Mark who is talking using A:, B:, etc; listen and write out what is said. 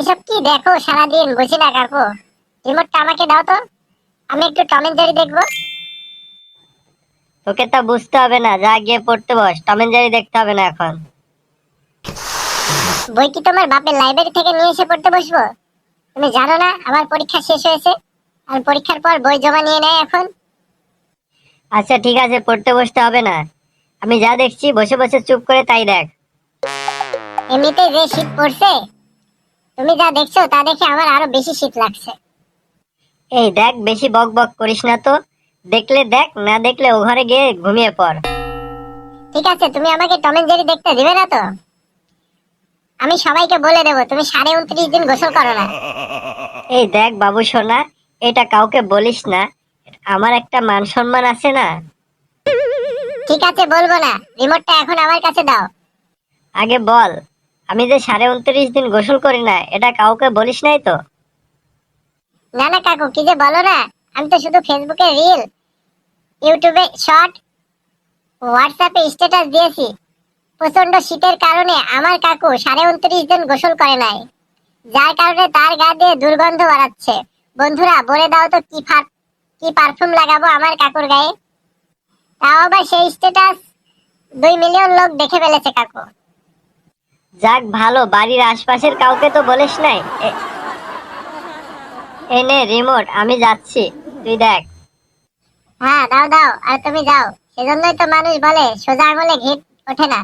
A: এসব কি দেখো সারাদিন? বুঝি না কাকু। রিমোটটা আমাকে দাও তো। আমি একটু টম এন্ড জেরি দেখব।
B: তোকে তা বুঝতে হবে না যা গিয়ে পড়তে বস। টম এন্ড জেরি দেখতে হবে না এখন।
A: বই কি তোমার বাপের লাইব্রেরি থেকে নিয়ে এসে পড়তে বসবো? তুমি জানো না আমার পরীক্ষা শেষ হয়েছে। আর পরীক্ষার পর বই জমা নিয়ে নেয় এখন।
B: আচ্ছা ঠিক আছে পড়তে বসতে হবে না। আমি যা দেখছি বসে বসে চুপ করে তাই দেখ।
A: এমনিতে যে শীত পড়ছে তুমি যা দেখছ তা দেখে আমার আরও বেশি শীত লাগছে।
B: এই দেখ বেশি বক বক করিস না তো। দেখলে দেখ না দেখলে ও ঘরে গিয়ে ঘুমিয়ে পড়।
A: ঠিক আছে তুমি আমাকে টম এন্ড জেরি দেখতে দিবে না তো? আমি সবাইকে বলে দেবো তুমি সাড়ে উনত্রিশ দিন গোসল করো না।
B: এই দেখ বাবু সোনা এটা কাউকে বলিস না। আমার একটা মান সম্মান আছে না?
A: ঠিক আছে বলব না। রিমোটটা এখন আমার কাছে দাও।
B: আগে বল। আমি যে সাড়ে উনত্রিশ দিন গোসল করি না, এটা কাউকে বলিস নাই তো?
A: না না কাকু, কি যে বলো না? আমি তো শুধু ফেসবুকে রিল ইউটিউবে শর্ট হোয়াটসঅ্যাপে স্ট্যাটাস দিয়েছি। প্রচণ্ড শীতের কারণে আমার কাকু সাড়ে উনত্রিশ দিন গোসল করে নাই। যার কারণে তার গা দিয়ে দুর্গন্ধ বাড়াচ্ছে। বন্ধুরা, বলে দাও তো কি ফার, কি পারফিউম লাগাবো আমার কাকুর গায়ে? তাও আবার সেই স্ট্যাটাস দুই মিলিয়ন লোক দেখে ফেলেছে কাকু।
B: যাক, ভালো, বাড়ির আশপাশের কাউকে তো বলিস নাই। এনে, রিমোট, আমি যাচ্ছি। তুই দেখ।
A: হ্যাঁ দাও দাও, আর তুমি যাও। সেজন্যই তো মানুষ বলে, সোজা আঙুলে ঘিট ওঠে না।